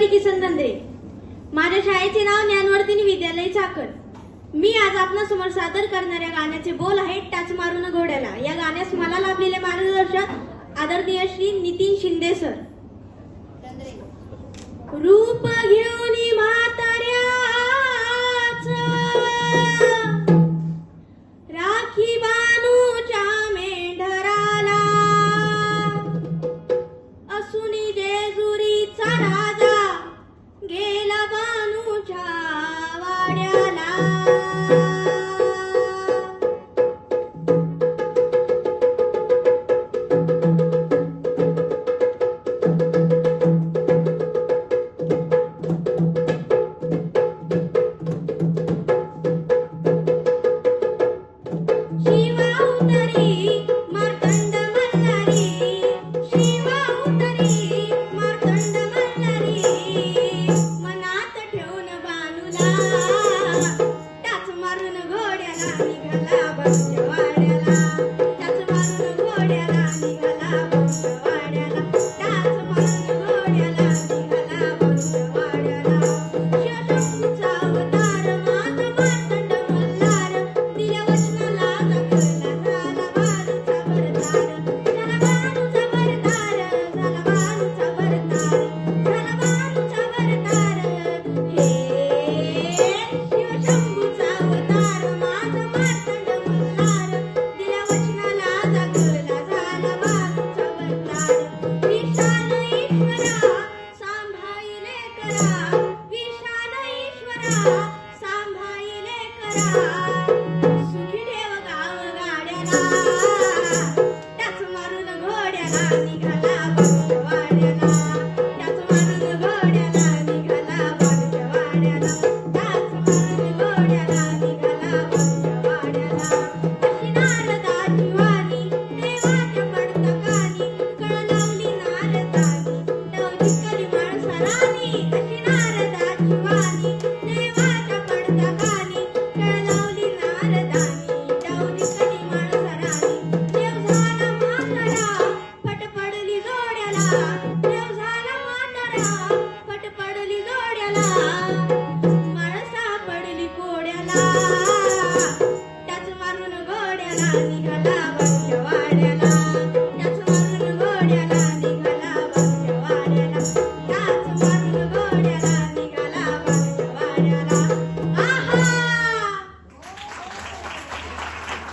कावेरी किसन दंद्रे माझ्या शाळेचे नाव ज्ञानवर्धिनी विद्यालय चाकण. मी आज आपणासमोर सादर करणाऱ्या गाण्याचे बोल आहेत टच मारून घोड्याला. या गाण्यास मला लाभलेले मार्गदर्शक आदरणीय श्री नितीन शिंदे सर. रूप 那你看，那把。Yeah. 啦。